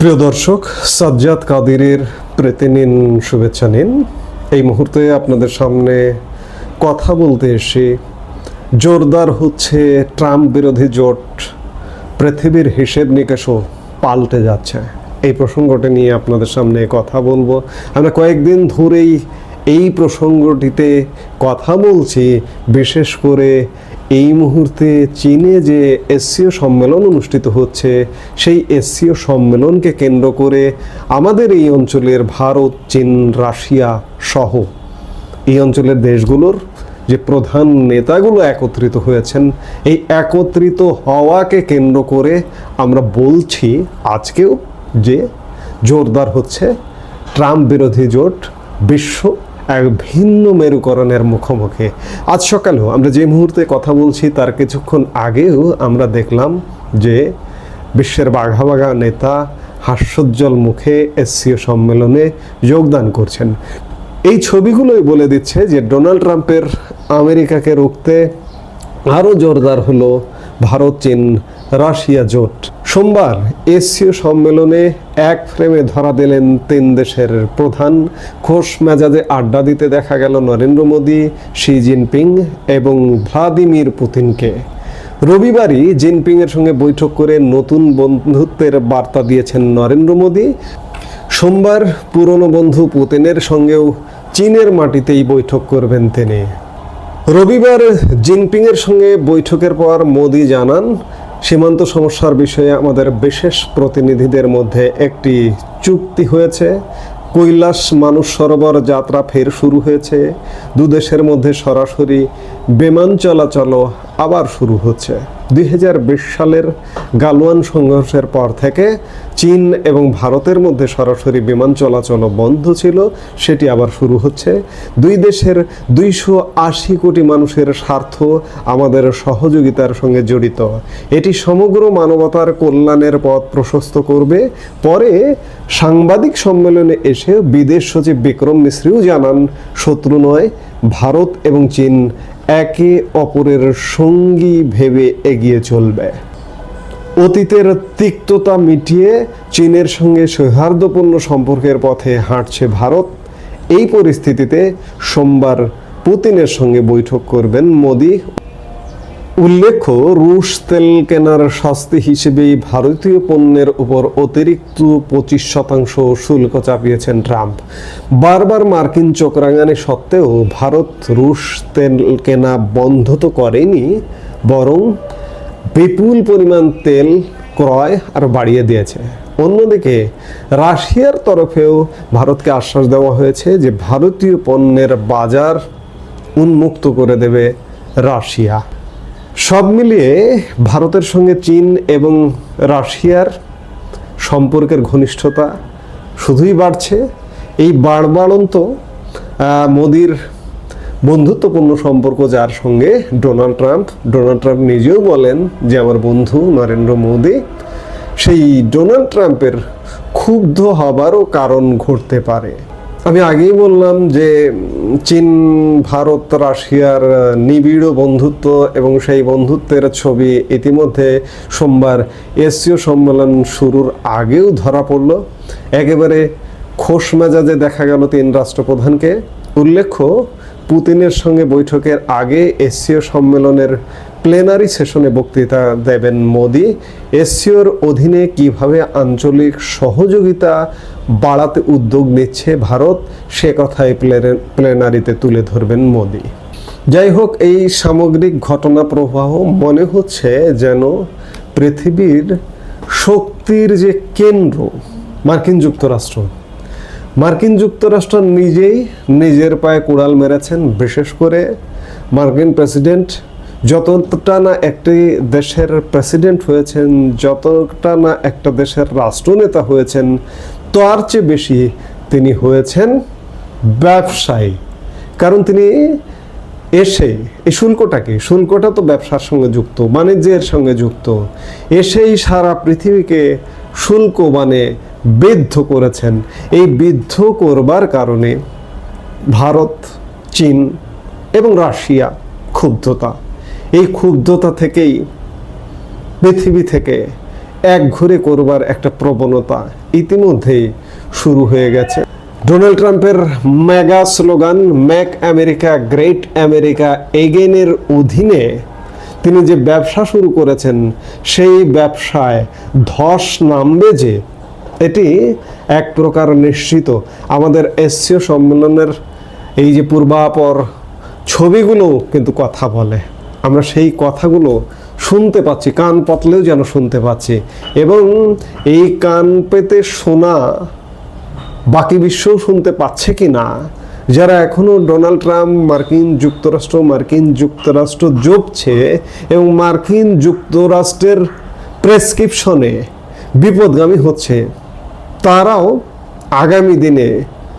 প্রিয় দর্শক, সাজ্জাদ কাদিরের প্রেতে নিন শুভেচ্ছা নিন। এই মুহূর্তে আপনাদের সামনে কথা বলতে এসে জোরদার হচ্ছে ট্রাম্প বিরোধী জোট। পৃথিবীর হিসেব নিকেশও পাল্টে যাচ্ছে। এই প্রসঙ্গটি নিয়ে আপনাদের সামনে কথা বলব। আমরা কয়েকদিন ধরেই এই প্রসঙ্গটিতে কথা বলছি, বিশেষ করে এই মুহূর্তে চীনে যে এসসিও সম্মেলন অনুষ্ঠিত হচ্ছে, সেই এসসিও সম্মেলনকে কেন্দ্র করে আমাদের এই অঞ্চলের ভারত, চীন, রাশিয়া সহ এই অঞ্চলের দেশগুলোর যে প্রধান নেতাগুলো একত্রিত হয়েছেন, এই একত্রিত হওয়াকে কেন্দ্র করে আমরা বলছি আজকেও যে জোরদার হচ্ছে ট্রাম্প বিরোধী জোট বিশ্ব ভিন্ন মেরুকরণের মুখোমুখি। আজ সকালেও আমরা যে মুহূর্তে কথা বলছি, তার কিছুক্ষণ আগেও আমরা দেখলাম যে বিশ্বের বাঘা বাঘা নেতা হাস্যোজ্জ্বল মুখে এসসিও সম্মেলনে যোগদান করছেন। এই ছবিগুলোই বলে দিচ্ছে যে ডোনাল্ড ট্রাম্পের আমেরিকাকে রুখতে আরও জোরদার হলো ভারত, চীন, রাশিয়া জোট। সোমবার এসিও সম্মেলনে এক ফ্রেমে ধরা দিলেন তিন দেশের প্রধান। খোশ মেজাজে আড্ডা দিতে দেখা গেল নরেন্দ্র মোদী, শি জিনপিং এবং ভ্লাদিমির পুতিনকে। রবিবারই জিনপিংয়ের সঙ্গে বৈঠক করে নতুন বন্ধুত্বের বার্তা দিয়েছেন নরেন্দ্র মোদী। সোমবার পুরনো বন্ধু পুতিনের সঙ্গেও চীনের মাটিতেই বৈঠক করবেন তিনি। রবিবার জিনপিংয়ের সঙ্গে বৈঠকের পর মোদি জানান সীমান্ত সমস্যার বিষয়ে আমাদের বিশেষ প্রতিনিধিদের মধ্যে একটি চুক্তি হয়েছে। কৈলাস মানুষ সরোবর যাত্রা ফের শুরু হয়েছে। দুদেশের মধ্যে সরাসরি বিমান চলাচলও আবার শুরু হচ্ছে। দুই হাজার বিশ সালের গালওয়ান সংঘর্ষের পর থেকে চীন এবং ভারতের মধ্যে সরাসরি বিমান চলাচল বন্ধ ছিল, সেটি আবার শুরু হচ্ছে। দুই দেশের দুইশো আশি কোটি মানুষের স্বার্থ আমাদের সহযোগিতার সঙ্গে জড়িত। এটি সমগ্র মানবতার কল্যাণের পথ প্রশস্ত করবে। পরে সাংবাদিক সম্মেলনে এসে বিদেশ সচিব বিক্রম মিশ্রিও জানান, শত্রু নয়, ভারত এবং চীন একে অপরের সঙ্গী ভেবে এগিয়ে চলবে। অতীতের তিক্ততা মিটিয়ে চীনের সঙ্গে সৌহার্দ্যপূর্ণ সম্পর্কের পথে হাঁটছে ভারত। এই পরিস্থিতিতে সোমবার পুতিনের সঙ্গে বৈঠক করবেন মোদি। উল্লেখ্য, রুশ তেল কেনার শাস্তি হিসেবেই ভারতীয় পণ্যের উপর অতিরিক্ত পঁচিশ শতাংশ শুল্ক চাপিয়েছেন ট্রাম্প। বারবার মার্কিন চোখ রাঙানি সত্ত্বেও ভারত রুশ তেল কেনা বন্ধ তো করেনি, বরং বিপুল পরিমাণ তেল ক্রয় আর বাড়িয়ে দিয়েছে। অন্যদিকে, রাশিয়ার তরফেও ভারতকে আশ্বাস দেওয়া হয়েছে যে ভারতীয় পণ্যের বাজার উন্মুক্ত করে দেবে রাশিয়া। সব মিলিয়ে ভারতের সঙ্গে চীন এবং রাশিয়ার সম্পর্কের ঘনিষ্ঠতা শুধুই বাড়ছে। এই বাড়বাড়ন্ত মোদির বন্ধুত্বপূর্ণ সম্পর্ক যার সঙ্গে ডোনাল্ড ট্রাম্প ডোনাল্ড ট্রাম্প নিজেও বলেন যে আমার বন্ধু নরেন্দ্র মোদী, সেই ডোনাল্ড ট্রাম্পের ক্ষুব্ধ হবারও কারণ ঘটতে পারে। আমি আগেই বললাম যে চীন, ভারত, রাশিয়ার নিবিড় বন্ধুত্ব এবং সেই বন্ধুত্বের ছবি ইতিমধ্যে সোমবার এসিও সম্মেলন শুরুর আগেও ধরা পড়ল। একেবারে খোশ মেজাজে দেখা গেল তিন রাষ্ট্রপ্রধানকে। উল্লেখ্য পুতিনের সঙ্গে বৈঠকের আগে এসসিও সম্মেলনের প্লেনারি সেশনে বক্তৃতা দেবেন মোদি। এসসিওর অধীনে কীভাবে আঞ্চলিক সহযোগিতা বাড়াতে উদ্যোগ নিচ্ছে ভারত, সে কথাই প্লেনে- প্লেনারিতে তুলে ধরবেন মোদি। যাই হোক, এই সামগ্রিক ঘটনা প্রবাহ মনে হচ্ছে যেন পৃথিবীর শক্তির যে কেন্দ্র, মার্কিন যুক্তরাষ্ট্র। মার্কিন যুক্তরাষ্ট্র নিজেই নিজের পায়ে কুড়াল মেরেছেন, বিশেষ করে মার্কিন প্রেসিডেন্ট। যতটা না একটি দেশের প্রেসিডেন্ট হয়েছেন, যতটা না একটা দেশের রাষ্ট্রনেতা হয়েছেন, তার চেয়ে বেশি তিনি হয়েছেন ব্যবসায়ী। কারণ তিনি এসে এই শুল্কটা কি? শুল্কটা তো ব্যবসার সঙ্গে যুক্ত, বাণিজ্যের সঙ্গে যুক্ত। এসেই সারা পৃথিবীকে শুল্ক মানে বিদ্ধ করেছেন। এই বিদ্ধ করবার কারণে ভারত, চীন এবং রাশিয়া ক্ষুব্ধতা। এই ক্ষুব্ধতা থেকেই পৃথিবী থেকে এক ঘুরে করবার একটা প্রবণতা ইতিমধ্যেই শুরু হয়ে গেছে। ডোনাল্ড ট্রাম্পের mega slogan make America great America এগেনের অধীনে তিনি যে ব্যবসা শুরু করেছেন, সেই ব্যবসায় ধস নামবে যে এটি এক প্রকার নিশ্চিত। আমাদের এসসিও সম্মেলনের এই যে পূর্বাপর ছবিগুলো কিন্তু কথা বলে। আমরা সেই কথাগুলো শুনতে পাচ্ছি, কান পতলেও যেন শুনতে পাচ্ছি। এবং এই কান পেতে শোনা বাকি বিশ্বও শুনতে পাচ্ছে কি না? যারা এখনও ডোনাল্ড ট্রাম্প, মার্কিন যুক্তরাষ্ট্র মার্কিন যুক্তরাষ্ট্র জপছে এবং মার্কিন যুক্তরাষ্ট্রের প্রেসক্রিপশনে বিপদগামী হচ্ছে তারাও আগামী দিনে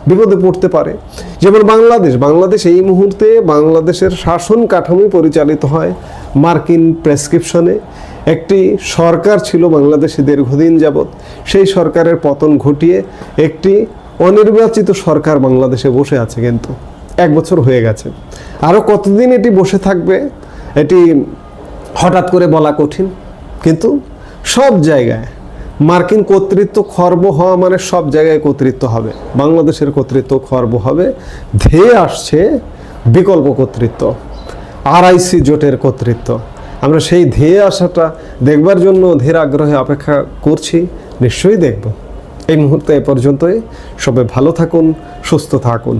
বিপদে পড়তে পারে। যেমন বাংলাদেশ বাংলাদেশ এই মুহূর্তে বাংলাদেশের শাসন কাঠামো পরিচালিত হয় মার্কিন প্রেসক্রিপশনে। একটি সরকার ছিল বাংলাদেশে দীর্ঘদিন যাবৎ, সেই সরকারের পতন ঘটিয়ে একটি অনির্বাচিত সরকার বাংলাদেশে বসে আছে কিন্তু, এক বছর হয়ে গেছে। আরও কতদিন এটি বসে থাকবে, এটি হঠাৎ করে বলা কঠিন, কিন্তু সব জায়গায় মার্কিন কর্তৃত্ব খর্ব হওয়া মানে সব জায়গায় কর্তৃত্ব হবে। বাংলাদেশের কর্তৃত্ব খর্ব হবে। ধেয়ে আসছে বিকল্প কর্তৃত্ব, আরআইসি জোটের কর্তৃত্ব। আমরা সেই ধেয়ে আসাটা দেখবার জন্য ধীর আগ্রহে অপেক্ষা করছি। নিশ্চয়ই দেখব। এই মুহূর্তে এ পর্যন্তই। সবাই ভালো থাকুন, সুস্থ থাকুন।